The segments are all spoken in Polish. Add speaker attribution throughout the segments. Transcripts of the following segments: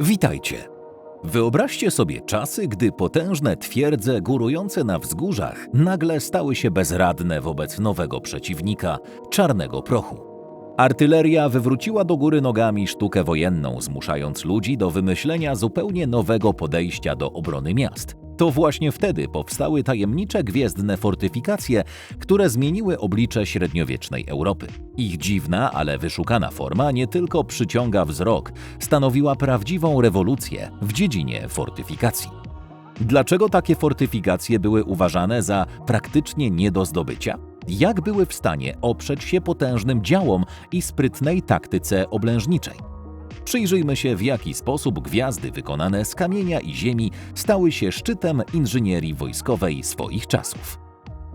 Speaker 1: Witajcie! Wyobraźcie sobie czasy, gdy potężne twierdze górujące na wzgórzach nagle stały się bezradne wobec nowego przeciwnika czarnego prochu. Artyleria wywróciła do góry nogami sztukę wojenną, zmuszając ludzi do wymyślenia zupełnie nowego podejścia do obrony miast. To właśnie wtedy powstały tajemnicze gwiezdne fortyfikacje, które zmieniły oblicze średniowiecznej Europy. Ich dziwna, ale wyszukana forma nie tylko przyciąga wzrok, stanowiła prawdziwą rewolucję w dziedzinie fortyfikacji. Dlaczego takie fortyfikacje były uważane za praktycznie nie do zdobycia? Jak były w stanie oprzeć się potężnym działom i sprytnej taktyce oblężniczej? Przyjrzyjmy się, w jaki sposób gwiazdy wykonane z kamienia i ziemi stały się szczytem inżynierii wojskowej swoich czasów.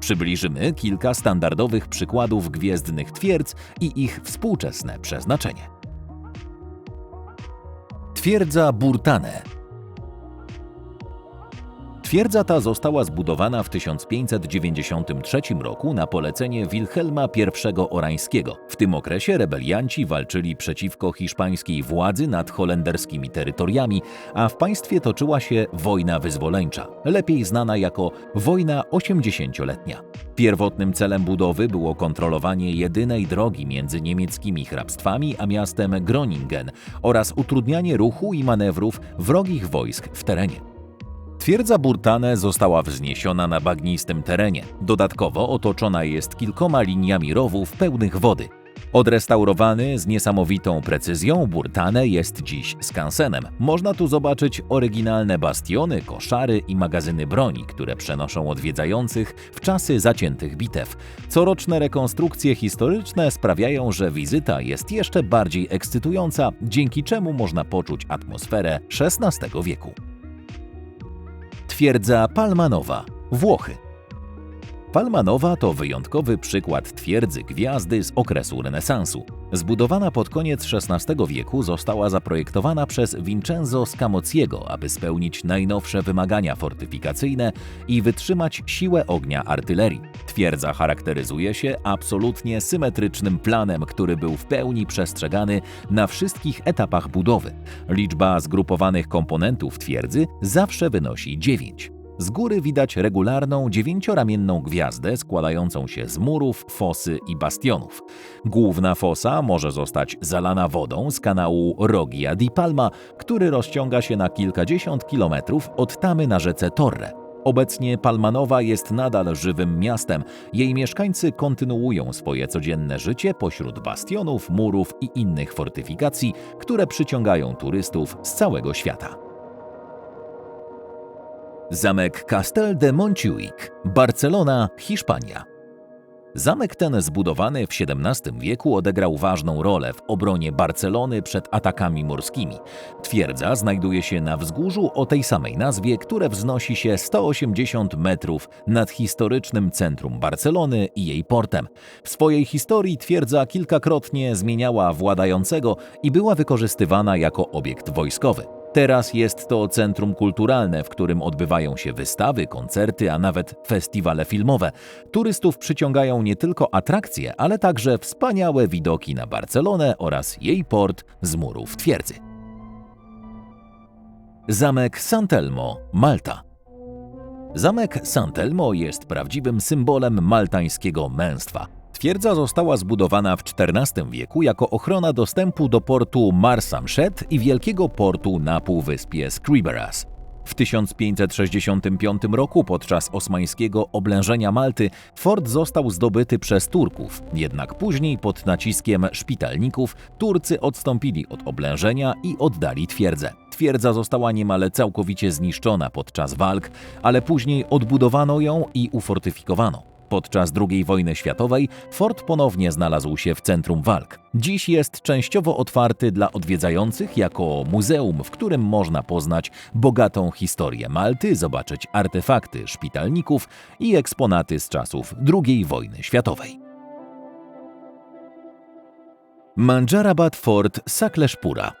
Speaker 1: Przybliżymy kilka standardowych przykładów gwiezdnych twierdz i ich współczesne przeznaczenie. Twierdza Burtane Twierdza ta została zbudowana w 1593 roku na polecenie Wilhelma I Orańskiego. W tym okresie rebelianci walczyli przeciwko hiszpańskiej władzy nad holenderskimi terytoriami, a w państwie toczyła się wojna wyzwoleńcza, lepiej znana jako wojna 80-letnia. Pierwotnym celem budowy było kontrolowanie jedynej drogi między niemieckimi hrabstwami a miastem Groningen oraz utrudnianie ruchu i manewrów wrogich wojsk w terenie. Twierdza Burtane została wzniesiona na bagnistym terenie. Dodatkowo otoczona jest kilkoma liniami rowów pełnych wody. Odrestaurowany z niesamowitą precyzją, Burtane jest dziś skansenem. Można tu zobaczyć oryginalne bastiony, koszary i magazyny broni, które przenoszą odwiedzających w czasy zaciętych bitew. Coroczne rekonstrukcje historyczne sprawiają, że wizyta jest jeszcze bardziej ekscytująca, dzięki czemu można poczuć atmosferę XVI wieku. Twierdza Palmanowa, Włochy. Palmanowa to wyjątkowy przykład twierdzy gwiazdy z okresu renesansu. Zbudowana pod koniec XVI wieku została zaprojektowana przez Vincenzo Scamozziego, aby spełnić najnowsze wymagania fortyfikacyjne i wytrzymać siłę ognia artylerii. Twierdza charakteryzuje się absolutnie symetrycznym planem, który był w pełni przestrzegany na wszystkich etapach budowy. Liczba zgrupowanych komponentów twierdzy zawsze wynosi 9. Z góry widać regularną dziewięcioramienną gwiazdę składającą się z murów, fosy i bastionów. Główna fosa może zostać zalana wodą z kanału Rogia di Palma, który rozciąga się na kilkadziesiąt kilometrów od tamy na rzece Torre. Obecnie Palmanowa jest nadal żywym miastem. Jej mieszkańcy kontynuują swoje codzienne życie pośród bastionów, murów i innych fortyfikacji, które przyciągają turystów z całego świata. Zamek Castel de Montjuic, Barcelona, Hiszpania. Zamek ten zbudowany w XVII wieku odegrał ważną rolę w obronie Barcelony przed atakami morskimi. Twierdza znajduje się na wzgórzu o tej samej nazwie, które wznosi się 180 metrów nad historycznym centrum Barcelony i jej portem. W swojej historii twierdza kilkakrotnie zmieniała władającego i była wykorzystywana jako obiekt wojskowy. Teraz jest to centrum kulturalne, w którym odbywają się wystawy, koncerty, a nawet festiwale filmowe. Turystów przyciągają nie tylko atrakcje, ale także wspaniałe widoki na Barcelonę oraz jej port z murów twierdzy. Zamek Sant'Elmo, Malta. Zamek Sant'Elmo jest prawdziwym symbolem maltańskiego męstwa. Twierdza została zbudowana w XIV wieku jako ochrona dostępu do portu Marsamxet i wielkiego portu na półwyspie Scriberas. W 1565 roku podczas osmańskiego oblężenia Malty fort został zdobyty przez Turków, jednak później pod naciskiem szpitalników Turcy odstąpili od oblężenia i oddali twierdzę. Twierdza została niemal całkowicie zniszczona podczas walk, ale później odbudowano ją i ufortyfikowano. Podczas II wojny światowej fort ponownie znalazł się w centrum walk. Dziś jest częściowo otwarty dla odwiedzających jako muzeum, w którym można poznać bogatą historię Malty, zobaczyć artefakty szpitalników i eksponaty z czasów II wojny światowej. Manjarabat Fort Sakleshpura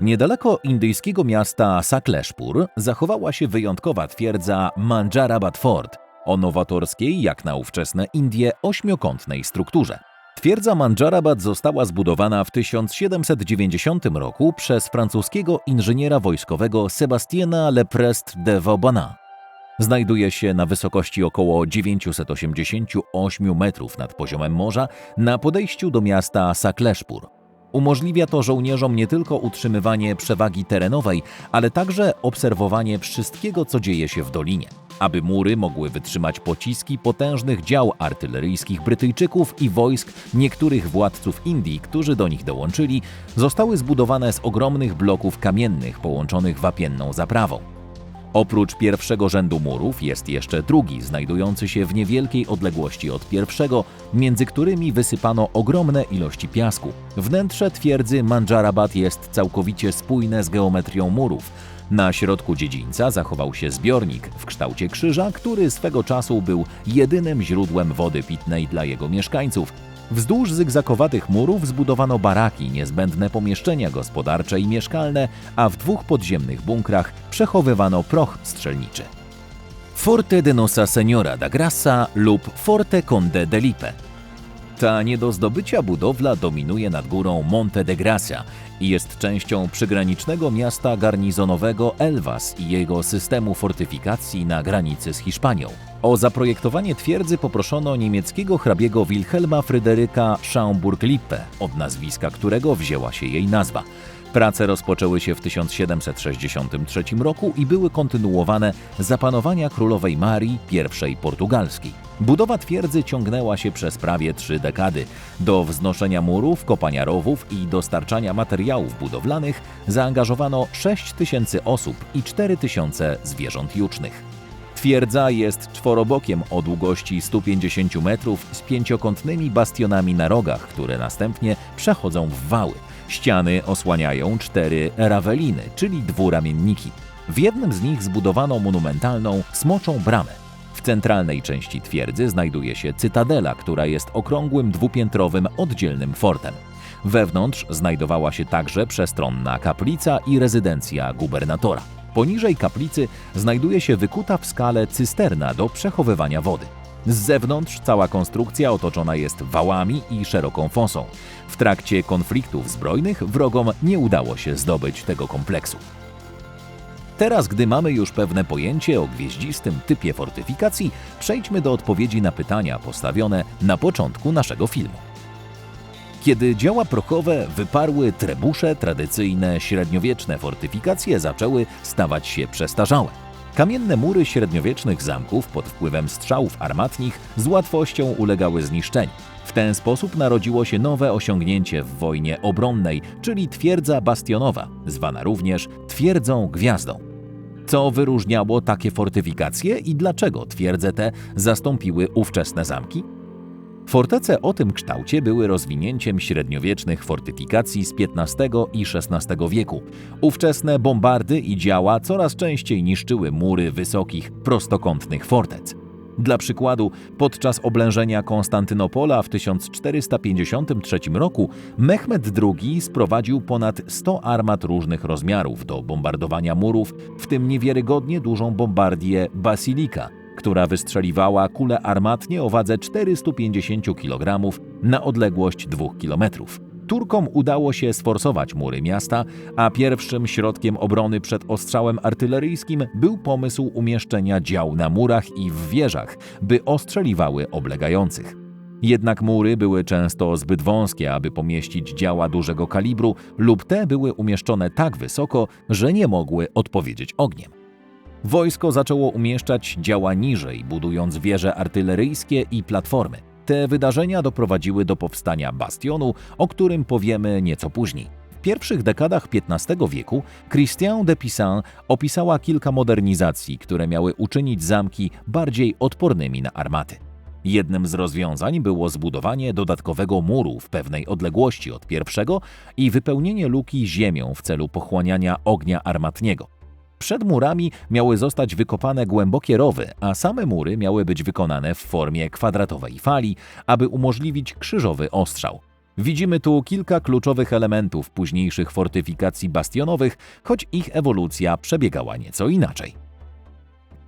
Speaker 1: Niedaleko indyjskiego miasta Sakleshpur zachowała się wyjątkowa twierdza Manjarabat Fort, o nowatorskiej, jak na ówczesne Indie, ośmiokątnej strukturze. Twierdza Mandżarabat została zbudowana w 1790 roku przez francuskiego inżyniera wojskowego Sebastiana Leprest de Vaubanat. Znajduje się na wysokości około 988 metrów nad poziomem morza na podejściu do miasta Sakleszpur. Umożliwia to żołnierzom nie tylko utrzymywanie przewagi terenowej, ale także obserwowanie wszystkiego, co dzieje się w dolinie. Aby mury mogły wytrzymać pociski potężnych dział artyleryjskich Brytyjczyków i wojsk niektórych władców Indii, którzy do nich dołączyli, zostały zbudowane z ogromnych bloków kamiennych połączonych wapienną zaprawą. Oprócz pierwszego rzędu murów jest jeszcze drugi, znajdujący się w niewielkiej odległości od pierwszego, między którymi wysypano ogromne ilości piasku. Wnętrze twierdzy Manjarabat jest całkowicie spójne z geometrią murów. Na środku dziedzińca zachował się zbiornik w kształcie krzyża, który swego czasu był jedynym źródłem wody pitnej dla jego mieszkańców. Wzdłuż zygzakowatych murów zbudowano baraki, niezbędne pomieszczenia gospodarcze i mieszkalne, a w dwóch podziemnych bunkrach przechowywano proch strzelniczy. Forte de Nosa Senora da Grassa lub Forte Conde de Lipe. Ta nie do zdobycia budowla dominuje nad górą Monte de Gracia i jest częścią przygranicznego miasta garnizonowego Elvas i jego systemu fortyfikacji na granicy z Hiszpanią. O zaprojektowanie twierdzy poproszono niemieckiego hrabiego Wilhelma Fryderyka Schaumburg-Lippe, od nazwiska którego wzięła się jej nazwa. Prace rozpoczęły się w 1763 roku i były kontynuowane za panowania królowej Marii I portugalskiej. Budowa twierdzy ciągnęła się przez prawie trzy dekady. Do wznoszenia murów, kopania rowów i dostarczania materiałów budowlanych zaangażowano 6 tysięcy osób i 4 tysiące zwierząt jucznych. Twierdza jest czworobokiem o długości 150 metrów z pięciokątnymi bastionami na rogach, które następnie przechodzą w wały. Ściany osłaniają cztery raweliny, czyli dwuramienniki. W jednym z nich zbudowano monumentalną smoczą bramę. W centralnej części twierdzy znajduje się cytadela, która jest okrągłym dwupiętrowym oddzielnym fortem. Wewnątrz znajdowała się także przestronna kaplica i rezydencja gubernatora. Poniżej kaplicy znajduje się wykuta w skale cysterna do przechowywania wody. Z zewnątrz cała konstrukcja otoczona jest wałami i szeroką fosą. W trakcie konfliktów zbrojnych wrogom nie udało się zdobyć tego kompleksu. Teraz, gdy mamy już pewne pojęcie o gwieździstym typie fortyfikacji, przejdźmy do odpowiedzi na pytania postawione na początku naszego filmu. Kiedy działa prochowe wyparły trebusze, tradycyjne średniowieczne fortyfikacje zaczęły stawać się przestarzałe. Kamienne mury średniowiecznych zamków pod wpływem strzałów armatnich z łatwością ulegały zniszczeniu. W ten sposób narodziło się nowe osiągnięcie w wojnie obronnej, czyli twierdza bastionowa, zwana również twierdzą gwiazdą. Co wyróżniało takie fortyfikacje i dlaczego twierdze te zastąpiły ówczesne zamki? Fortece o tym kształcie były rozwinięciem średniowiecznych fortyfikacji z XV i XVI wieku. Ówczesne bombardy i działa coraz częściej niszczyły mury wysokich, prostokątnych fortec. Dla przykładu, podczas oblężenia Konstantynopola w 1453 roku Mehmed II sprowadził ponad 100 armat różnych rozmiarów do bombardowania murów, w tym niewiarygodnie dużą bombardię Basilika – która wystrzeliwała kulę armatnie o wadze 450 kg na odległość 2 km. Turkom udało się sforsować mury miasta, a pierwszym środkiem obrony przed ostrzałem artyleryjskim był pomysł umieszczenia dział na murach i w wieżach, by ostrzeliwały oblegających. Jednak mury były często zbyt wąskie, aby pomieścić działa dużego kalibru, lub te były umieszczone tak wysoko, że nie mogły odpowiedzieć ogniem. Wojsko zaczęło umieszczać działa niżej, budując wieże artyleryjskie i platformy. Te wydarzenia doprowadziły do powstania bastionu, o którym powiemy nieco później. W pierwszych dekadach XV wieku Christian de Pisan opisała kilka modernizacji, które miały uczynić zamki bardziej odpornymi na armaty. Jednym z rozwiązań było zbudowanie dodatkowego muru w pewnej odległości od pierwszego i wypełnienie luki ziemią w celu pochłaniania ognia armatniego. Przed murami miały zostać wykopane głębokie rowy, a same mury miały być wykonane w formie kwadratowej fali, aby umożliwić krzyżowy ostrzał. Widzimy tu kilka kluczowych elementów późniejszych fortyfikacji bastionowych, choć ich ewolucja przebiegała nieco inaczej.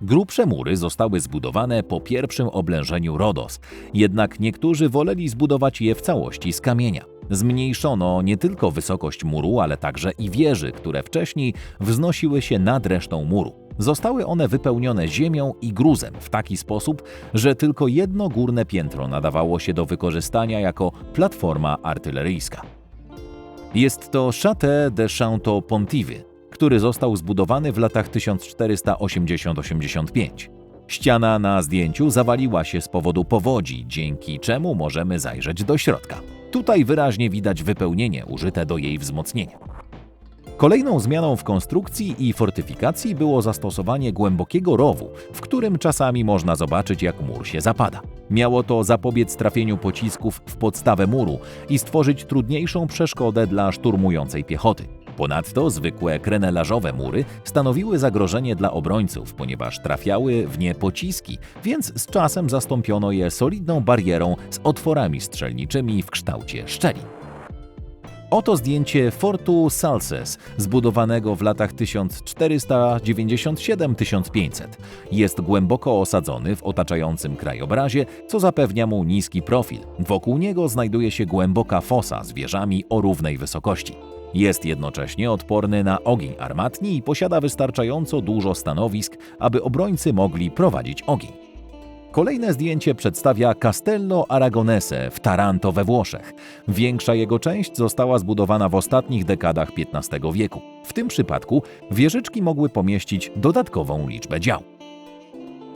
Speaker 1: Grubsze mury zostały zbudowane po pierwszym oblężeniu Rodos, jednak niektórzy woleli zbudować je w całości z kamienia. Zmniejszono nie tylko wysokość muru, ale także i wieży, które wcześniej wznosiły się nad resztą muru. Zostały one wypełnione ziemią i gruzem w taki sposób, że tylko jedno górne piętro nadawało się do wykorzystania jako platforma artyleryjska. Jest to Château de Chanteau-Pontivy, który został zbudowany w latach 1480-85. Ściana na zdjęciu zawaliła się z powodu powodzi, dzięki czemu możemy zajrzeć do środka. Tutaj wyraźnie widać wypełnienie użyte do jej wzmocnienia. Kolejną zmianą w konstrukcji i fortyfikacji było zastosowanie głębokiego rowu, w którym czasami można zobaczyć, jak mur się zapada. Miało to zapobiec trafieniu pocisków w podstawę muru i stworzyć trudniejszą przeszkodę dla szturmującej piechoty. Ponadto zwykłe krenelarzowe mury stanowiły zagrożenie dla obrońców, ponieważ trafiały w nie pociski, więc z czasem zastąpiono je solidną barierą z otworami strzelniczymi w kształcie szczelin. Oto zdjęcie Fortu Salses, zbudowanego w latach 1497-1500. Jest głęboko osadzony w otaczającym krajobrazie, co zapewnia mu niski profil. Wokół niego znajduje się głęboka fosa z wieżami o równej wysokości. Jest jednocześnie odporny na ogień armatni i posiada wystarczająco dużo stanowisk, aby obrońcy mogli prowadzić ogień. Kolejne zdjęcie przedstawia Castello Aragonese w Taranto we Włoszech. Większa jego część została zbudowana w ostatnich dekadach XV wieku. W tym przypadku wieżyczki mogły pomieścić dodatkową liczbę dział.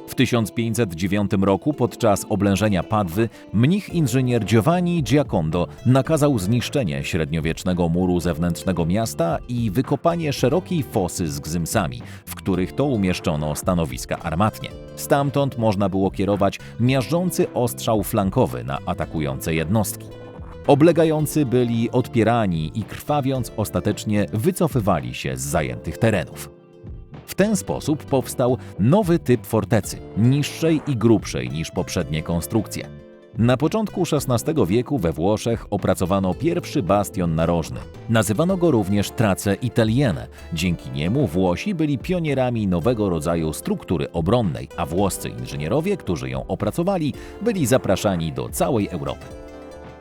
Speaker 1: W 1509 roku podczas oblężenia Padwy mnich inżynier Giovanni Giacondo nakazał zniszczenie średniowiecznego muru zewnętrznego miasta i wykopanie szerokiej fosy z gzymsami, w których to umieszczono stanowiska armatnie. Stamtąd można było kierować miażdżący ostrzał flankowy na atakujące jednostki. Oblegający byli odpierani i krwawiąc ostatecznie wycofywali się z zajętych terenów. Ten sposób powstał nowy typ fortecy, niższej i grubszej niż poprzednie konstrukcje. Na początku XVI wieku we Włoszech opracowano pierwszy bastion narożny. Nazywano go również Trace Italiene. Dzięki niemu Włosi byli pionierami nowego rodzaju struktury obronnej, a włoscy inżynierowie, którzy ją opracowali, byli zapraszani do całej Europy.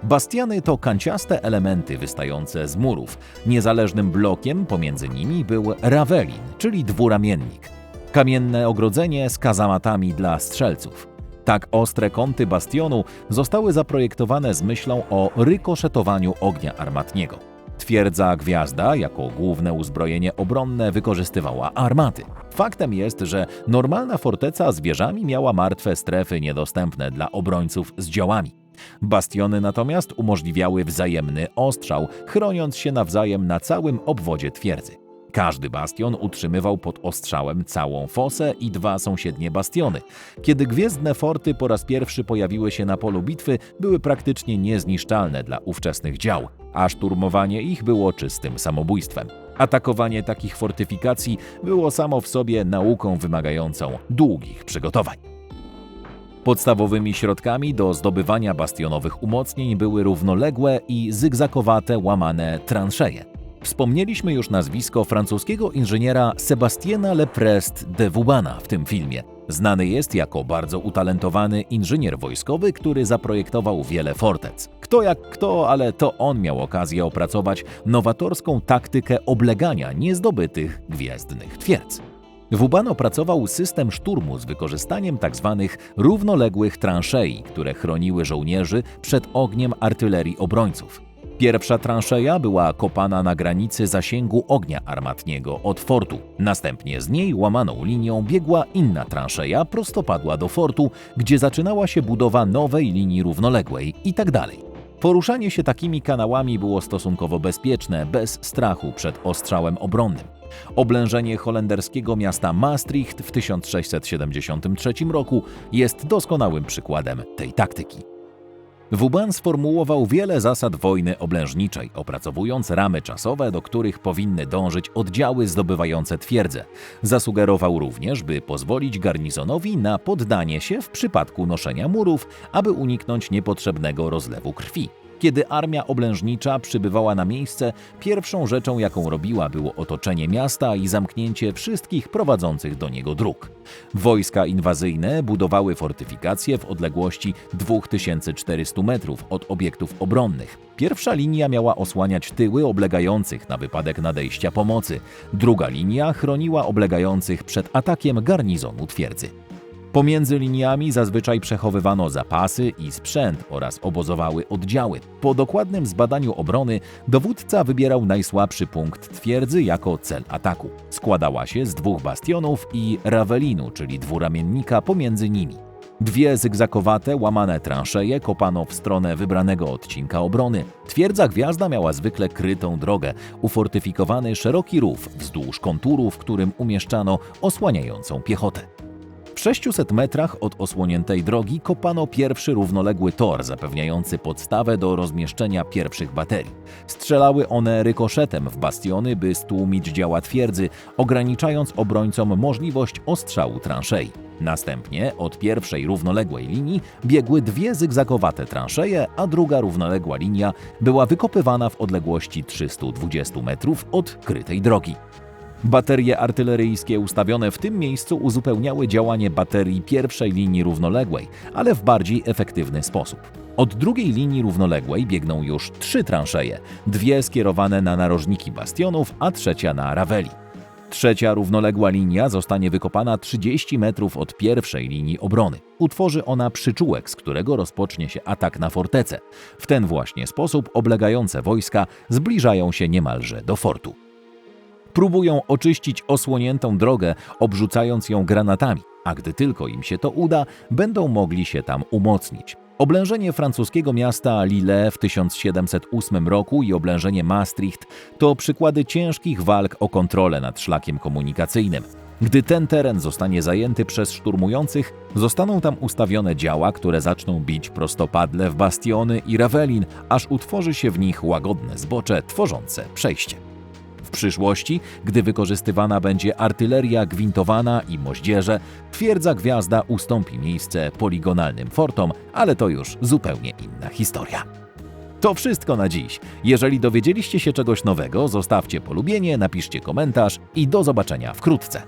Speaker 1: Bastiany to kanciaste elementy wystające z murów. Niezależnym blokiem pomiędzy nimi był rawelin, czyli dwuramiennik. Kamienne ogrodzenie z kazamatami dla strzelców. Tak ostre kąty bastionu zostały zaprojektowane z myślą o rykoszetowaniu ognia armatniego. Twierdza Gwiazda jako główne uzbrojenie obronne wykorzystywała armaty. Faktem jest, że normalna forteca z wieżami miała martwe strefy niedostępne dla obrońców z działami. Bastiony natomiast umożliwiały wzajemny ostrzał, chroniąc się nawzajem na całym obwodzie twierdzy. Każdy bastion utrzymywał pod ostrzałem całą fosę i dwa sąsiednie bastiony. Kiedy gwiezdne forty po raz pierwszy pojawiły się na polu bitwy, były praktycznie niezniszczalne dla ówczesnych dział, a szturmowanie ich było czystym samobójstwem. Atakowanie takich fortyfikacji było samo w sobie nauką wymagającą długich przygotowań. Podstawowymi środkami do zdobywania bastionowych umocnień były równoległe i zygzakowate łamane transzeje. Wspomnieliśmy już nazwisko francuskiego inżyniera Sebastiena Leprest de Vubana w tym filmie. Znany jest jako bardzo utalentowany inżynier wojskowy, który zaprojektował wiele fortec. Kto jak kto, ale to on miał okazję opracować nowatorską taktykę oblegania niezdobytych gwiezdnych twierdz. Wuban opracował system szturmu z wykorzystaniem tzw. równoległych transzei, które chroniły żołnierzy przed ogniem artylerii obrońców. Pierwsza transzeja była kopana na granicy zasięgu ognia armatniego od fortu. Następnie z niej łamaną linią biegła inna transzeja prostopadła do fortu, gdzie zaczynała się budowa nowej linii równoległej itd. Tak Poruszanie się takimi kanałami było stosunkowo bezpieczne, bez strachu przed ostrzałem obronnym. Oblężenie holenderskiego miasta Maastricht w 1673 roku jest doskonałym przykładem tej taktyki. Vauban sformułował wiele zasad wojny oblężniczej, opracowując ramy czasowe, do których powinny dążyć oddziały zdobywające twierdzę. Zasugerował również, by pozwolić garnizonowi na poddanie się w przypadku noszenia murów, aby uniknąć niepotrzebnego rozlewu krwi. Kiedy armia oblężnicza przybywała na miejsce, pierwszą rzeczą, jaką robiła, było otoczenie miasta i zamknięcie wszystkich prowadzących do niego dróg. Wojska inwazyjne budowały fortyfikacje w odległości 2400 metrów od obiektów obronnych. Pierwsza linia miała osłaniać tyły oblegających na wypadek nadejścia pomocy. Druga linia chroniła oblegających przed atakiem garnizonu twierdzy. Pomiędzy liniami zazwyczaj przechowywano zapasy i sprzęt oraz obozowały oddziały. Po dokładnym zbadaniu obrony dowódca wybierał najsłabszy punkt twierdzy jako cel ataku. Składała się z dwóch bastionów i rawelinu, czyli dwuramiennika pomiędzy nimi. Dwie zygzakowate, łamane transzeje kopano w stronę wybranego odcinka obrony. Twierdza Gwiazda miała zwykle krytą drogę, ufortyfikowany szeroki rów wzdłuż konturu, w którym umieszczano osłaniającą piechotę. W 600 metrach od osłoniętej drogi kopano pierwszy równoległy tor zapewniający podstawę do rozmieszczenia pierwszych baterii. Strzelały one rykoszetem w bastiony, by stłumić działa twierdzy, ograniczając obrońcom możliwość ostrzału transzei. Następnie od pierwszej równoległej linii biegły dwie zygzakowate transzeje, a druga równoległa linia była wykopywana w odległości 320 metrów od krytej drogi. Baterie artyleryjskie ustawione w tym miejscu uzupełniały działanie baterii pierwszej linii równoległej, ale w bardziej efektywny sposób. Od drugiej linii równoległej biegną już trzy transzeje, dwie skierowane na narożniki bastionów, a trzecia na raweli. Trzecia równoległa linia zostanie wykopana 30 metrów od pierwszej linii obrony. Utworzy ona przyczółek, z którego rozpocznie się atak na fortecę. W ten właśnie sposób oblegające wojska zbliżają się niemalże do fortu próbują oczyścić osłoniętą drogę, obrzucając ją granatami, a gdy tylko im się to uda, będą mogli się tam umocnić. Oblężenie francuskiego miasta Lille w 1708 roku i oblężenie Maastricht to przykłady ciężkich walk o kontrolę nad szlakiem komunikacyjnym. Gdy ten teren zostanie zajęty przez szturmujących, zostaną tam ustawione działa, które zaczną bić prostopadle w bastiony i rawelin, aż utworzy się w nich łagodne zbocze tworzące przejście. W przyszłości, gdy wykorzystywana będzie artyleria gwintowana i moździerze, twierdza gwiazda ustąpi miejsce poligonalnym fortom, ale to już zupełnie inna historia. To wszystko na dziś. Jeżeli dowiedzieliście się czegoś nowego, zostawcie polubienie, napiszcie komentarz i do zobaczenia wkrótce.